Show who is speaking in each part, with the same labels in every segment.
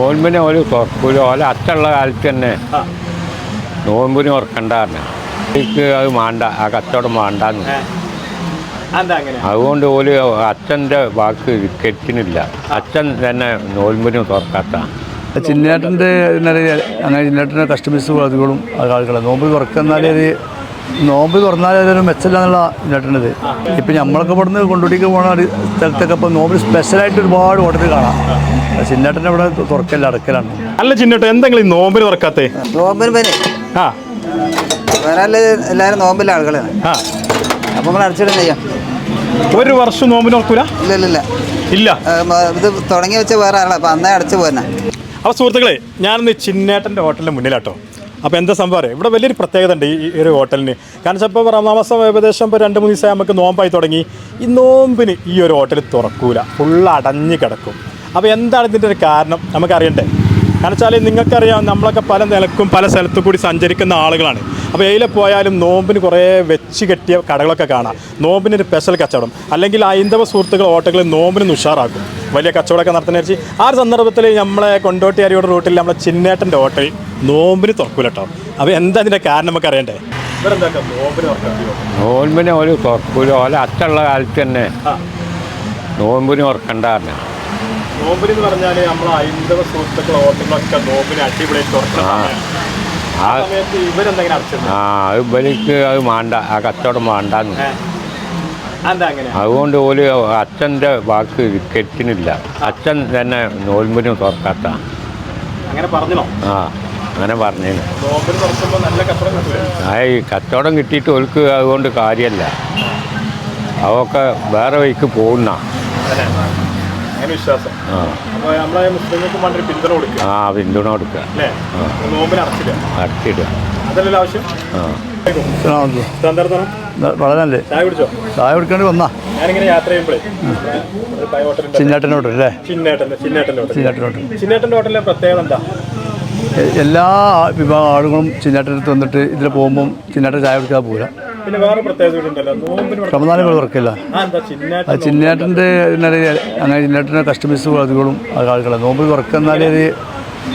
Speaker 1: നോൻപിനെ ഒരു തുറക്കൂല ഓല അച്ചുള്ള കാലത്ത് തന്നെ നോൻപിന് ഉറക്കണ്ടായിരുന്നു എനിക്ക് അത് വേണ്ട ആ കച്ചവടം വേണ്ടെന്ന് അതുകൊണ്ട് ഓൽ അച്ഛന്റെ വാക്ക് കെറ്റിനില്ല അച്ഛൻ തന്നെ നോൻപിന് തുറക്കാത്ത.
Speaker 2: ചിന്നേട്ടന്റെ അങ്ങനെ ചിന്നേട്ടന്റെ കസ്റ്റമേഴ്സ് അധികവും ആളുകളാണ് നോമ്പ് തുറക്കുന്നാലേ നോമ്പ് തുറന്നാലേ അതൊരു മെച്ചല്ല എന്നുള്ള ഇപ്പം നമ്മളൊക്കെ ഇവിടുന്ന് കൊണ്ടുപിടിക്ക് പോണ ഒരു സ്ഥലത്തൊക്കെ ഇപ്പം നോമ്പ് സ്പെഷ്യലായിട്ട് ഒരുപാട് ഓട്ടത്തിൽ കാണാം. ചിന്നേട്ടന്റെ ഇവിടെ തുറക്കല്ല അടക്കലാണ്.
Speaker 3: അല്ല ചിന്നേട്ടൻ എന്തെങ്കിലും ഈ നോമ്പിന് തുറക്കാത്തേ?
Speaker 4: നോമ്പിന് പേര്
Speaker 3: ആ.
Speaker 4: എല്ലാവരും നോമ്പിലെ ആളുകളാണ്
Speaker 3: ആ.
Speaker 4: അപ്പം നമ്മൾ അടച്ചിടും ചെയ്യാം.
Speaker 3: ഒരു വർഷം നോമ്പിന് തുറക്കൂല?
Speaker 4: ഇല്ല ഇല്ല ഇല്ല.
Speaker 3: ഇല്ല.
Speaker 4: ഇത് തുടങ്ങി വെച്ച വേറെ ആളാണ് അപ്പം അന്നേ അടച്ചു പോന്നെ.
Speaker 3: അപ്പോൾ സുഹൃത്തുക്കളെ ഞാനിന്ന് ചിന്നേട്ടന്റെ ഹോട്ടലിന്റെ മുന്നിലാട്ടോ. അപ്പോൾ എന്താ സംഭവം ഇവിടെ വലിയൊരു പ്രത്യേകത ഉണ്ട് ഈ ഒരു ഹോട്ടലിന്. കാരണം ഇപ്പോൾ റമദാൻ മാസം ഏകദേശം ഇപ്പോൾ രണ്ട് മൂന്ന് ദിവസമായി നമുക്ക് നോമ്പായി തുടങ്ങി. ഈ നോമ്പിന് ഈ ഒരു ഹോട്ടൽ തുറക്കൂല. ഫുള്ള് അടഞ്ഞു കിടക്കും. അപ്പോൾ എന്താണ് ഇതിന്റെ ഒരു കാരണം? നമുക്കറിയണ്ടേ. കാരണം വെച്ചാൽ നിങ്ങൾക്കറിയാം നമ്മളൊക്കെ പല നിലക്കും പല സ്ഥലത്തു കൂടി സഞ്ചരിക്കുന്ന ആളുകളാണ്. അപ്പോൾ എയിലെ പോയാലും നോമ്പിന് കുറേ വെച്ച് കെട്ടിയ കടകളൊക്കെ കാണാം. നോമ്പിന് ഒരു സ്പെഷ്യൽ കച്ചവടം. അല്ലെങ്കിൽ ഹൈന്ദവ സുഹൃത്തുക്കൾ ഓട്ടോകളിൽ നോമ്പിന് ഉഷാറാക്കും. വലിയ കച്ചവടമൊക്കെ നടത്തുന്ന വെച്ച് ആ ഒരു സന്ദർഭത്തിൽ നമ്മളെ കൊണ്ടോട്ടി അരിയോട് റൂട്ടിൽ നമ്മളെ ചിന്നേട്ടന്റെ ഹോട്ടൽ നോമ്പിന് തുറക്കൂല കേട്ടോ. അപ്പോൾ എന്താ അതിന്റെ കാരണം നമുക്ക് അറിയണ്ടേ? നോമ്പിന്
Speaker 1: ഒരു തുറക്കൂല. ഓല അച്ചുള്ള കാലത്ത് തന്നെ നോമ്പിന് ഉറക്കണ്ടായിരുന്നു
Speaker 3: നോമ്പിന് പറഞ്ഞാൽ നമ്മൾ ഹൈന്ദവ സുഹൃത്തുക്കൾ ഓട്ടങ്ങളൊക്കെ നോമ്പിന് അടിപൊളി തുറക്കുന്ന
Speaker 1: ആ. ഇവനിക്ക് അത് വേണ്ട ആ കച്ചവടം
Speaker 3: അങ്ങനെ?
Speaker 1: അതുകൊണ്ട് ഓൽ അച്ഛന്റെ വാക്ക് കെറ്റിനില്ല അച്ഛൻ തന്നെ നോൻപിന് തുറക്കാത്ത.
Speaker 3: അങ്ങനെ പറഞ്ഞോ
Speaker 1: ആ അങ്ങനെ
Speaker 3: പറഞ്ഞു
Speaker 1: ആ ഈ കച്ചവടം കിട്ടിയിട്ട് ഓൽക്ക് അതുകൊണ്ട് കാര്യമല്ല അതൊക്കെ വേറെ വഴിക്ക് പോകുന്ന.
Speaker 3: അങ്ങനെ വിശ്വാസം.
Speaker 1: ആ.
Speaker 3: അപ്പോൾ നമ്മളെ മുസ്ലിങ്ങൾക്ക് വേണ്ടി പിന്തുണ കൊടുക്കുക.
Speaker 1: ആ പിന്തുണ കൊടുക്കുക.
Speaker 3: അല്ലേ? നോമ്പിന് അടച്ചില്ല
Speaker 1: അടച്ചിടുക.
Speaker 3: അതല്ലല്ലോ ആവശ്യം?
Speaker 1: ആ.
Speaker 3: തന്തർത്തണം
Speaker 2: വളരെ നല്ലേ.
Speaker 3: ചായ കുടിച്ചോ?
Speaker 2: ചായ കൊടുക്കേണ്ടി വന്നാ.
Speaker 3: ഞാനിങ്ങനെ യാത്ര ചെയ്യുമ്പോഴേ ഒരു ബൈ ഹോട്ടലുണ്ട്
Speaker 2: ചിന്നേട്ടന്റെ ഹോട്ടൽ അല്ലേ?
Speaker 3: ചിന്നേട്ടന്റെ ചിന്നേട്ടന്റെ ഹോട്ടൽ.
Speaker 2: ചിന്നേട്ടൻ ഹോട്ടൽ.
Speaker 3: ചിന്നേട്ടന്റെ ഹോട്ടലിലെ പ്രത്യേകത എന്താ?
Speaker 2: എല്ലാ വിഭാഗം ആളുകളും ചിന്നേട്ടന്റെ അടുത്ത് വന്നിട്ട് ഇതിൽ പോകുമ്പം ചിന്നേട്ടൻ ചായ കുടിക്കാൻ പോകില്ല
Speaker 3: പിന്നെ വേറെ പ്രത്യേകത ഉണ്ടല്ലോ നോമ്പിന് വർക്കില്ല
Speaker 2: അത് ചിന്നേട്ടന്റെ അങ്ങനെ ചിന്നേട്ടന്റെ കസ്റ്റമേഴ്സ് അധികവും ആളുകളെ. നോമ്പ് തുറക്കുന്നാലേ ഒരു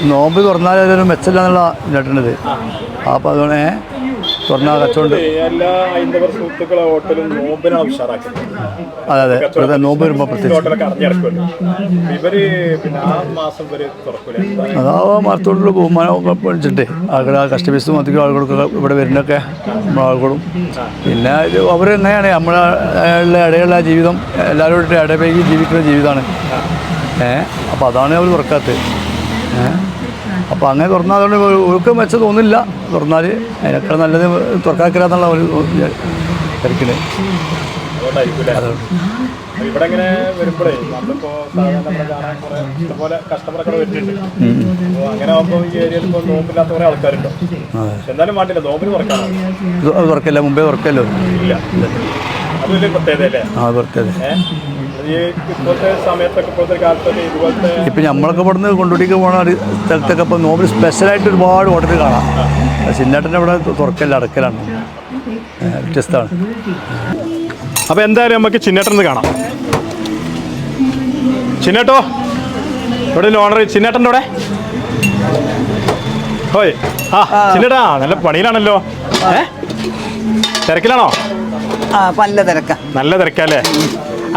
Speaker 2: നോമ്പ് തുറന്നാലേ അതൊരു മെച്ചമില്ല എന്നുള്ള ചിന്നേട്ടനത് അപ്പോൾ അതുകൊണ്ട് ഏ, തുറന്നാൽ കച്ചവടം
Speaker 3: എല്ലാ ഹൈന്ദവ സുഹൃത്തുക്കളെ ഹോട്ടലും നോമ്പിനാണ് ഉഷാറാക്കുന്നത്
Speaker 2: അതെ അതെ. ഇവിടെ നോമ്പ് വരുമ്പോൾ പ്രത്യേകിച്ച്.
Speaker 3: ഇവർ പിന്നെ ആ മാസം വരെ?
Speaker 2: അതാ മരത്തോടുള്ള ബഹുമാനം പഠിച്ചിട്ട് ആളുകൾ കസ്റ്റമേഴ്സും അധികം ഇവിടെ വരുന്നൊക്കെ ആളുകളും. പിന്നെ ഇത് അവരെങ്ങനെയാണ്? നമ്മളെ ഇടയുള്ള ജീവിതം എല്ലാവരും ഇടപഴകി ജീവിക്കുന്ന ജീവിതമാണ്. ഏഹ് അപ്പോൾ അതാണ് അവർ തുറക്കാത്തത് ഏ? അപ്പോൾ അങ്ങനെ തുറന്നാൽ അതുകൊണ്ട് ഒരു മെച്ചം തോന്നില്ല. തുറന്നാൽ അതിനൊക്കെ നല്ലത് തുറക്കാക്കില്ല ഒരു
Speaker 3: അതുകൊണ്ടായിരിക്കൂലേ? ഇവിടെ ഇങ്ങനെ വരുമ്പോഴേ നമ്മളിപ്പോ സാധാരണ കാണാൻ കുറെ ഇഷ്ടംപോലെ കസ്റ്റമറൊക്കെ വരുന്നുണ്ട്. അപ്പൊ അങ്ങനെ ആകുമ്പോൾ ഈ ഏരിയയിൽ ഇപ്പോൾ നോമ്പില്ലാത്ത കുറെ ആൾക്കാരുണ്ടോ? എന്നാലും വേണ്ടില്ല നോമ്പിന് തുറക്കാനോ
Speaker 2: ഇത് അത് തുറക്കല്ല മുമ്പേ തുറക്കല്ലോ.
Speaker 3: ഇല്ല. അത് വലിയ പ്രത്യേകത അല്ലേ?
Speaker 2: ആ തുറക്കത് ഇപ്പം നമ്മളൊക്കെ ഇവിടുന്ന് കൊണ്ടുപിടിക്ക് പോകണ ഒരു സ്ഥലത്തൊക്കെ ഇപ്പം നോമ്പിൽ സ്പെഷ്യലായിട്ട് ഒരുപാട് ഹോട്ടൽ കാണാം. ചിന്നേട്ടന്റെ ഇവിടെ തുറക്കല്ല അടക്കലാണ്. വ്യത്യസ്തമാണ്.
Speaker 3: അപ്പോൾ എന്തായാലും നമുക്ക് ചിന്നേട്ടൻ കാണാം. ചിന്നേട്ടോ? ഇവിടെ ഓണർ ചിന്നേട്ടന്റെ അവിടെ ഓയ് ആ ചിന്നേട്ടാ നല്ല പണിയിലാണല്ലോ. ഏ? തിരക്കിലാണോ?
Speaker 4: ആ പല്ല തിരക്കാം.
Speaker 3: നല്ല തിരക്കല്ലേ?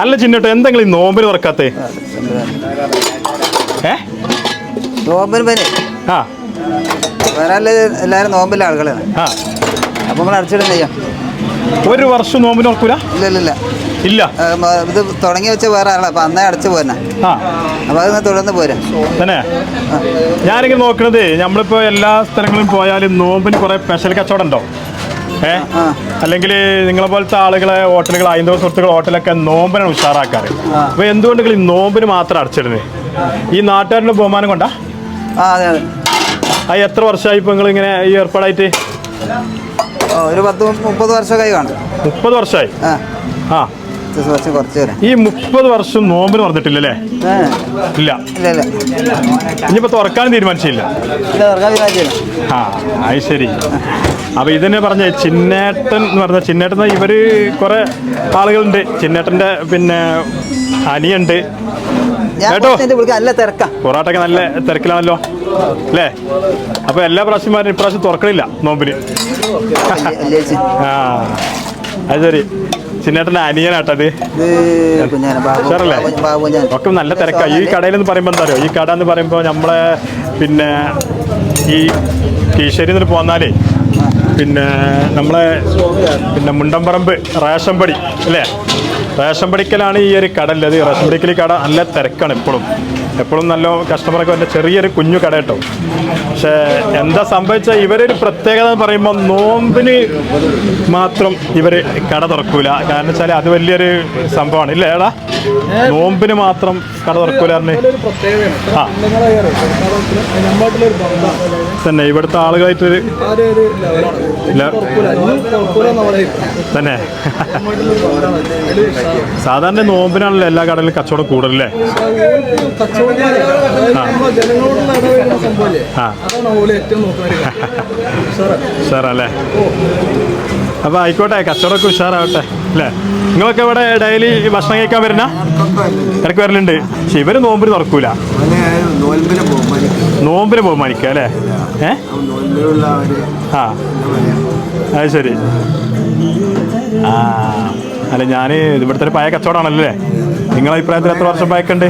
Speaker 3: അല്ല ചിന്നട്ടോ എന്തെങ്കിലും ഈ നോമ്പിന് തുറക്കാത്തേ ഏ?
Speaker 4: നോമ്പിന് പനി.
Speaker 3: ആ.
Speaker 4: വരാൽ ആളുകളാണ്.
Speaker 3: ആ.
Speaker 4: അപ്പം നമ്മൾ അടച്ചിടും ചെയ്യാം.
Speaker 3: ഒരു വർഷം നോമ്പിന് തുറക്കൂല
Speaker 4: ഇല്ല ഇല്ല ഇല്ല.
Speaker 3: ഇല്ല.
Speaker 4: ഇത് തുടങ്ങി വെച്ച വേറെ ആളാ അപ്പം അന്നേ അടച്ചു പോരാ അത് തുടർന്ന് പോരാ.
Speaker 3: തന്നെ? ഞാനിങ്ങനെ നോക്കണത് നമ്മളിപ്പോ എല്ലാ സ്ഥലങ്ങളിലും പോയാലും നോമ്പിന് കുറേ സ്പെഷ്യൽ കച്ചവടം ഉണ്ടോ? ഏ?
Speaker 4: ആ.
Speaker 3: അല്ലെങ്കിൽ നിങ്ങളെ പോലത്തെ ആളുകളെ ഹോട്ടലുകൾ ഹൈന്ദവ സുഹൃത്തുക്കൾ ഹോട്ടലൊക്കെ നോമ്പിനാണ് ഉഷാറാക്കാറ്. അപ്പൊ എന്തുകൊണ്ട് നിങ്ങൾ ഈ നോമ്പിന് മാത്രം അടച്ചിടുന്നത് ഈ നാട്ടുകാരുടെ ബഹുമാനം കൊണ്ടാ?
Speaker 4: ആ
Speaker 3: എത്ര വർഷമായി ഇപ്പൊ നിങ്ങൾ ഇങ്ങനെ ഈ ഏർപ്പാടായിട്ട്?
Speaker 4: ഒരു പത്ത് മുപ്പത് വർഷമൊക്കെ കാണും
Speaker 3: മുപ്പത് വർഷമായി?
Speaker 4: ആ.
Speaker 3: ഈ മുപ്പത് വർഷം നോമ്പിന് പറഞ്ഞിട്ടില്ലല്ലേ ഇല്ല.
Speaker 4: ഇനിയിപ്പോ തുറക്കാൻ തീരുമാനിച്ചില്ല.
Speaker 3: ആ അത് ശരി. അപ്പോൾ ഇതിന് പറഞ്ഞ ചിന്നേട്ടൻ എന്ന് പറഞ്ഞ ചിന്നേട്ടൻ ഇവർ കുറേ ആളുകളുണ്ട്. ചിന്നേട്ടന്റെ പിന്നെ അനിയുണ്ട്. കേട്ടോ? പൊറാട്ടൊക്കെ നല്ല തിരക്കിലാണല്ലോ. അല്ലേ? അപ്പൊ എല്ലാ പ്രാവശ്യമാരും ഇപ്രാവശ്യം തുറക്കണില്ല നോമ്പിന്. ആ അത് ശരി. ചിന്നേട്ടന്റെ അനിയനാട്ടത് ഒക്കെ നല്ല തിരക്കാണ് ഈ കടയിൽ എന്ന് പറയുമ്പോൾ എന്താ അറിയോ? ഈ കട എന്ന് പറയുമ്പോൾ നമ്മളെ പിന്നെ ഈ കീശ്ശേരി നിന്ന് പോന്നാലേ പിന്നെ നമ്മളെ പിന്നെ മുണ്ടമ്പറമ്പ് റേഷൻ പടി അല്ലേ? റേഷൻ പടിക്കലാണ് ഈ ഒരു കട ഉള്ളത്. റേഷൻ പടിക്കൽ കട നല്ല തിരക്കാണ് എപ്പോഴും എപ്പോഴും നല്ല കസ്റ്റമറൊക്കെ വല്ല ചെറിയൊരു കുഞ്ഞു കട കേട്ടോ. പക്ഷേ എന്താ സംഭവിച്ചാൽ ഇവരൊരു പ്രത്യേകത എന്ന് പറയുമ്പോൾ നോമ്പിന് മാത്രം ഇവർ കട തുറക്കൂല. കാരണം വെച്ചാൽ അത് വലിയൊരു സംഭവമാണ്. ഇല്ലേ ഏടാ? നോമ്പിന് മാത്രം കട തുറക്കൂല ആ. തന്നെ ഇവിടുത്തെ ആളുകളായിട്ടൊരു തന്നെ. സാധാരണ നോമ്പിനാണല്ലോ എല്ലാ കടയിലും കച്ചവടം കൂടുതലല്ലേ?
Speaker 5: ജനങ്ങളോടുള്ള
Speaker 3: അപ്പൊ ആയിക്കോട്ടെ കച്ചവടമൊക്കെ ഉഷാറാവട്ടെ അല്ലേ? നിങ്ങളൊക്കെ ഇവിടെ ഡെയിലി ഭക്ഷണം കഴിക്കാൻ വരുന്ന? ഇടയ്ക്ക് വരലുണ്ട്. പക്ഷെ ഇവർ നോമ്പിന് തുറക്കൂല. നോമ്പിന് ബഹുമാനിക്കുക അല്ലേ? ഏ? ആ. അത് ശരി. ആ. അല്ല ഞാൻ ഇവിടുത്തെ പഴയ കച്ചവടമാണല്ലോ നിങ്ങളെ അഭിപ്രായത്തിൽ എത്ര വർഷം പഴക്കുണ്ട്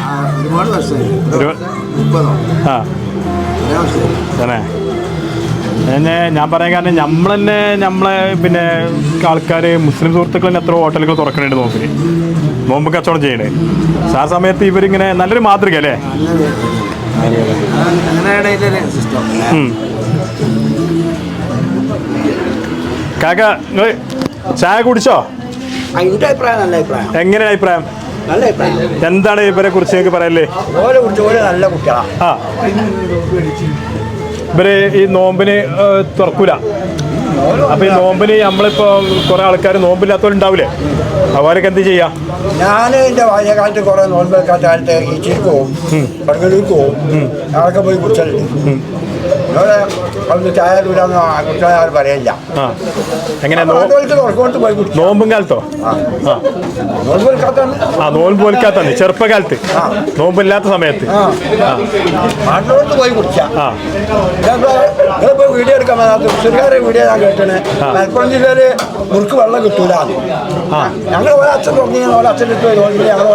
Speaker 6: ആ,
Speaker 3: തന്നെ ഞാൻ പറയാൻ കാരണം നമ്മൾ തന്നെ നമ്മളെ പിന്നെ ആൾക്കാർ മുസ്ലിം സുഹൃത്തുക്കൾ തന്നെ എത്ര ഹോട്ടലുകൾ തുറക്കണുണ്ട് നോമ്പിന് നോമ്പ് കച്ചവടം ചെയ്യണേ. ആ സമയത്ത് ഇവരിങ്ങനെ നല്ലൊരു മാതൃക അല്ലേ. കാക്ക നിങ്ങൾ ചായ കുടിച്ചോ? എങ്ങനെയാണ് അഭിപ്രായം?
Speaker 6: നല്ല അഭിപ്രായം.
Speaker 3: എന്താണ് ഇവരെ കുറിച്ച് നിങ്ങൾക്ക് പറയല്ലേ
Speaker 6: കുറിച്ച് നല്ല കുട്ടികളാണ്
Speaker 3: ആ. ഇവർ ഈ നോമ്പിന് തുറക്കൂല. അപ്പൊ ഈ നോമ്പിന് നമ്മളിപ്പോ കുറെ ആൾക്കാർ നോമ്പില്ലാത്തവരുണ്ടാവില്ലേ അവരൊക്കെ എന്ത് ചെയ്യാ?
Speaker 6: ഞാൻ എന്റെ ബാല്യകാലത്ത് കൊറേ നോമ്പ് വെക്കാത്ത കാലത്ത് ഈ പടങ്ങലൂർക്ക് പോവും ഞാനൊക്കെ പോയി ഇവിടെ അവിടുന്ന് ചായ ദൂരാന്ന് കുടിച്ചാൽ ആരും പറയില്ല.
Speaker 3: എങ്ങനെ
Speaker 6: തുറക്കോട്ട് പോയി കുടിച്ചു.
Speaker 3: നോമ്പും കാലത്തോ?
Speaker 6: ആ.
Speaker 3: നോമ്പ് പോലിക്കാത്തന്ന് ചെറുപ്പകാലത്ത്. നോമ്പില്ലാത്ത സമയത്ത്.
Speaker 6: നാട്ടിലോട്ട് പോയി നിങ്ങളിപ്പോ വീഡിയോ എടുക്കാൻ പറ്റാത്ത തൃശ്ശൂർക്കാരെ വീഡിയോ ഞാൻ കേട്ടണ്. മലപ്പുറം ജില്ലയിൽ മുറുക്ക് വെള്ളം കിട്ടൂല. ഞങ്ങൾ ഓരോ അച്ഛൻ തുടങ്ങി ഓരോ അച്ഛൻ ഇട്ട് നോക്കി ഞങ്ങൾ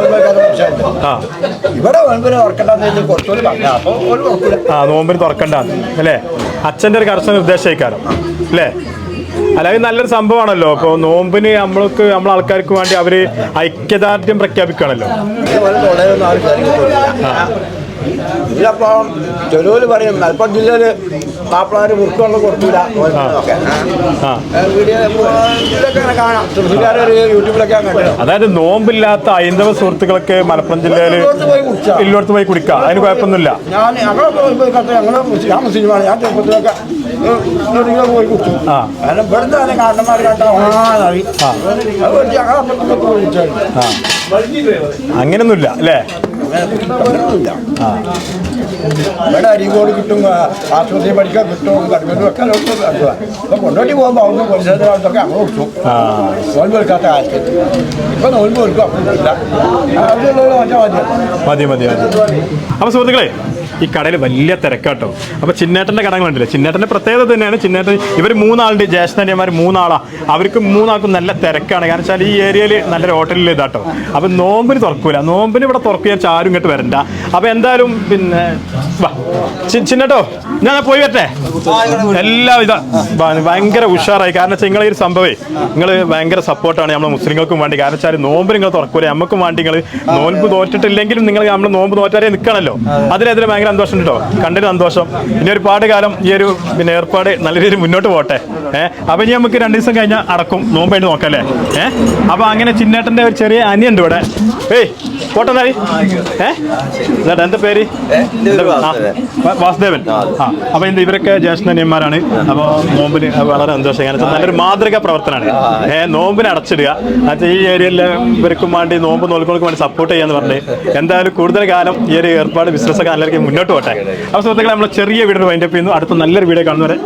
Speaker 3: ആ.
Speaker 6: ഇവിടെ ഓർക്കണ്ടെന്ന് വെച്ചാൽ കുറച്ചുകൂടി പറഞ്ഞു അപ്പോൾ ഒരു
Speaker 3: ആ നോമ്പിന് തുറക്കണ്ട. അല്ലേ? അച്ഛന്റെ ഒരു കർശന നിർദ്ദേശിക്കാരം അല്ലേ? അല്ലാതെ നല്ലൊരു സംഭവമാണല്ലോ. ഇപ്പോൾ നോമ്പിന് നമ്മൾക്ക് നമ്മളെ ആൾക്കാർക്ക് വേണ്ടി അവർ ഐക്യദാർഢ്യം പ്രഖ്യാപിക്കുകയാണല്ലോ.
Speaker 6: ഇതുപോലെ തുടരുന്ന ആരും കയറി കിട്ടൂല ഇതിലപ്പം ചെറുവിൽ പറയും മലപ്പുറം ജില്ലയിൽ മാപ്പിളാര് മുറുക്കുള്ള കൊടുത്തില്ല അങ്ങനെ കാണാം. യൂട്യൂബിലൊക്കെ കണ്ടു.
Speaker 3: അതായത് നോമ്പില്ലാത്ത ഹൈന്ദവ സുഹൃത്തുക്കളൊക്കെ മലപ്പുറം ജില്ലയിൽ
Speaker 6: ഇല്ലോടത്ത് പോയി
Speaker 3: കുടിക്കാം. അതിന് കുഴപ്പമൊന്നുമില്ല.
Speaker 6: ഞാൻ ഞാൻ മുസ്ലിമാണ്. ഞാൻ ചെറുപ്പത്തിലൊക്കെ എവിടെയെങ്കിലും പോയി കുടിച്ചു. കാരണം തന്നെ കാരണന്മാർ
Speaker 3: അങ്ങനെയൊന്നുമില്ല അല്ലേ?
Speaker 6: ഇവിടെ അരികോട് കിട്ടും ആശുപത്രി പഠിക്കാൻ കിട്ടും കടുക്കലും ഒക്കെ അപ്പൊ കൊണ്ടോട്ടി പോകുമ്പോ അവിടുന്ന് പരിസരത്തെ കാലത്തൊക്കെ അങ്ങനെ കുടിച്ചു
Speaker 3: ആ
Speaker 6: എടുക്കാത്ത കാലത്ത് ഇപ്പൊ അപ്പോഴില്ല ആവശ്യമുള്ളവർ മറ്റേ മതി
Speaker 3: മതി മതി അപ്പോൾ സുഹൃത്തുക്കളെ ഈ കടയിൽ വലിയ തിരക്കാട്ടോ. അപ്പോൾ ചിന്നേട്ടന്റെ കടകൾ ഉണ്ടല്ലോ? ചിന്നേട്ടന്റെ പ്രത്യേകത തന്നെയാണ് ചിന്നേട്ടൻ ഇവർ മൂന്നാളുണ്ട് ജ്യേഷ്ഠന്മാർ മൂന്നാളാണ് അവർക്ക് മൂന്നാൾക്കും നല്ല തിരക്കാണ്. കാരണം വെച്ചാൽ ഈ ഏരിയയിൽ നല്ലൊരു ഹോട്ടലിൽ ഇതാട്ടോ. അപ്പോൾ നോമ്പിന് തുറക്കൂല. നോമ്പിന് ഇവിടെ തുറക്കുക ആരും ഇങ്ങോട്ട് വരണ്ട. അപ്പോൾ എന്തായാലും പിന്നെ ചിന്നേട്ടോ ഞാൻ പോയി വരട്ടെ? എല്ലാം ഇതാ ഭയങ്കര ഉഷാറായി. കാരണം വെച്ചാൽ നിങ്ങളെ ഒരു സംഭവേ നിങ്ങൾ ഭയങ്കര സപ്പോർട്ടാണ് നമ്മൾ മുസ്ലിങ്ങൾക്കും വേണ്ടി. കാരണം വെച്ചാൽ നോമ്പ് നിങ്ങൾ തുറക്കൂല. നമുക്കും വേണ്ടി നിങ്ങൾ നോമ്പ് തോറ്റിട്ടില്ലെങ്കിലും നിങ്ങൾ നമ്മൾ നോമ്പ് തോറ്റാരെ നിൽക്കണല്ലോ അതിനെതിരെ ഭയങ്കര സന്തോഷം കേട്ടോ. കണ്ടൊരു സന്തോഷം. ഇനി ഒരുപാട് കാലം ഈ ഒരു പിന്നെ ഏർപ്പാട് നല്ല രീതിയിൽ മുന്നോട്ട് പോട്ടെ ഏഹ് അപ്പൊ ഇനി നമുക്ക് രണ്ട് ദിവസം കഴിഞ്ഞാൽ അടക്കും. നോമ്പായിട്ട് നോക്കല്ലേ ഏഹ് അപ്പൊ അങ്ങനെ ചിന്നേട്ടന്റെ ഒരു ചെറിയ അനിയുണ്ട് ഇവിടെ. ഏയ് പോട്ടെ ഏഹ് ചേട്ടാ എന്താ പേര്? വാസുദേവൻ. ആ. അപ്പൊ ഇന്ന് ഇവരൊക്കെ ജ്യേഷ്ഠന്യന്മാരാണ് അപ്പോൾ നോമ്പിന് വളരെ സന്തോഷം. നല്ലൊരു മാതൃക പ്രവർത്തനമാണ്. ഏഹ് നോമ്പിന് അടച്ചിടുക. അത് ഈ ഏരിയയിലെ ഇവർക്കും വേണ്ടി നോമ്പ് നോൽക്കോൾക്കും വേണ്ടി സപ്പോർട്ട് ചെയ്യാന്ന് പറഞ്ഞ് എന്തായാലും കൂടുതൽ കാലം ഈ ഒരു ഏർപ്പാട് ബിസിനസ് ഒക്കെ നല്ല മുന്നോട്ട് പോട്ടെ. അപ്പോൾ സുഹൃത്തുക്കളെ നമ്മൾ ചെറിയ വീഡിയോ വൈൻഡപ്പ് ചെയ്യുന്നു. അടുത്ത നല്ലൊരു വീഡിയോ കാണുന്നവരെ